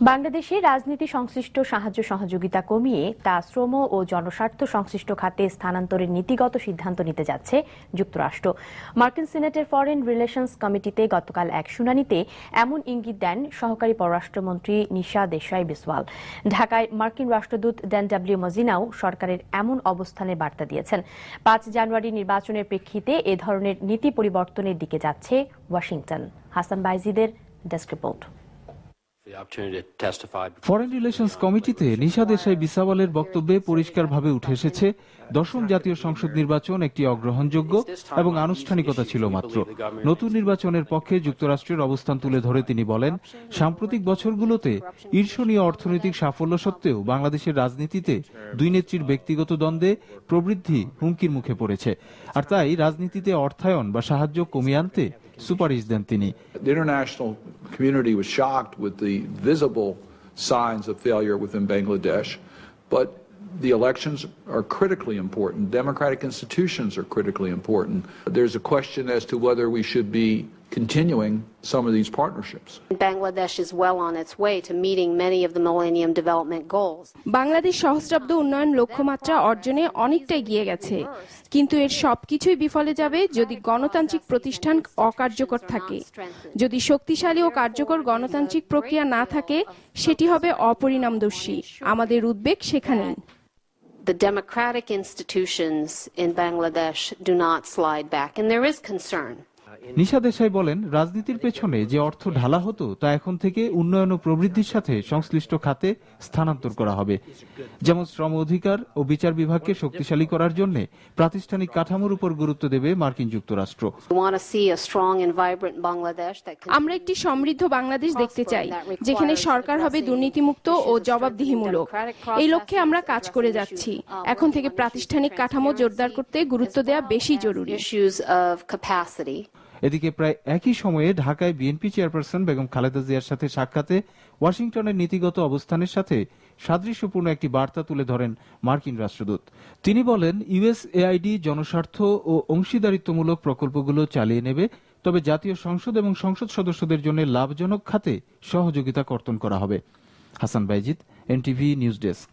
বাংলাদেশে রাজনীতি সংশ্লিষ্ট সাহায্য সহযোগিতা কমিয়ে তা শ্রম ও জনস্বার্থ সংশ্লিষ্ট খাতে স্থানান্তরের নীতিগত সিদ্ধান্ত নিতে যাচ্ছে যুক্তরাষ্ট্র। মার্কিন সিনেটের ফরেন রিলেশনস কমিটিতে গতকাল এক শুনানিতে এমন ইঙ্গিত দেন সহকারী পররাষ্ট্রমন্ত্রী নিশা দেশাই বিসওয়াল ঢাকায় মার্কিন রাষ্ট্রদূত ড্যান ডাব্লিউ মজিনাও সরকারের এমন অবস্থানের বার্তা দিয়েছেন। পাঁচ জানুয়ারি নির্বাচনের প্রেক্ষিতে এ ধরনের নীতি পরিবর্তনের দিকে যাচ্ছে Washington. Hasan বাইজিদের desk report the opportunity to testify. Foreign relations কমিটিতে নিশা দেশাই বিসাওয়ালের বক্তব্যে পরিষ্কারভাবে উঠে এসেছে দশম জাতীয় সংসদ নির্বাচন একটি অগ্রহণযোগ্য এবং আনুষ্ঠানিকতা ছিল মাত্র। নতুন নির্বাচনের পক্ষে যুক্তরাষ্ট্রের অবস্থান তুলে ধরে তিনি বলেন সাম্প্রতিক বছরগুলোতে ঈর্ষণীয় অর্থনৈতিক সাফল্য সত্ত্বেও বাংলাদেশের রাজনীতিতে দুই নেত্রীর ব্যক্তিগত দ্বন্দ্বে প্রবৃদ্ধি হুমকির মুখে পড়েছে। আর তাই রাজনীতিতে অর্থায়ন বা সাহায্য কমিয়ে আনতে সুপারিশ দেন তিনি। The community was shocked with the visible signs of failure within Bangladesh, but the elections are critically important. Democratic institutions are critically important. There's a question as to whether we should be continuing some of these partnerships. Bangladesh is well on its way to meeting many of the Millennium Development Goals. Bangladesh সহস্রাব্দ উন্নয়ন লক্ষ্যমাত্রা অর্জনে অনেকটা এগিয়ে গেছে কিন্তু এর সবকিছুই বিফলে যাবে যদি গণতান্ত্রিক প্রতিষ্ঠান অকার্যকর থাকে যদি শক্তিশালী ও কার্যকর গণতান্ত্রিক প্রক্রিয়া না থাকে সেটি হবে অপরিণামদর্শী আমাদের উদ্বেগ সেখানেই The democratic institutions in Bangladesh do not slide back, and there is concern. Nisha Desai বলেন, রাজনীতির পেছনে যে অর্থ ঢালা হতো, তা এখন থেকে উন্নয়ন ও প্রবৃদ্ধির সাথে সংশ্লিষ্ট খাতে স্থানান্তর করা হবে। যেমন শ্রম অধিকার ও বিচার বিভাগকে শক্তিশালী করার জন্য প্রাতিষ্ঠানিক কাঠামোর উপর গুরুত্ব দেবে মার্কিন যুক্তরাষ্ট্র। আমরা একটি সমৃদ্ধ বাংলাদেশ দেখতে চাই, যেখানে সরকার হবে দুর্নীতিমুক্ত ও জবাবদিহিমূলক। এই লক্ষ্যে আমরা কাজ করে যাচ্ছি। এখন থেকে প্রাতিষ্ঠানিক কাঠামো জোরদার করতে গুরুত্ব দেওয়া বেশি জরুরি. এদিকে প্রায় একই সময়ে ঢাকায় বিএনপি চেয়ারপারসন বেগম খালেদা জিয়ার সাথে সাক্ষাতে ওয়াশিংটনের নীতিগত অবস্থানের সাথে সাদৃশ্যপূর্ণ একটি বার্তা তুলে ধরেন মার্কিন রাষ্ট্রদূত। তিনি বলেন ইউএসএআইডি জনস্বার্থ ও অংশীদারিত্বমূলক প্রকল্পগুলো চালিয়ে নেবে, তবে জাতীয় সংসদ এবং সংসদ সদস্যদের জন্য লাভজনক খাতে সহযোগিতা কর্তন করা হবে। Hasan Baijid NTV news desk.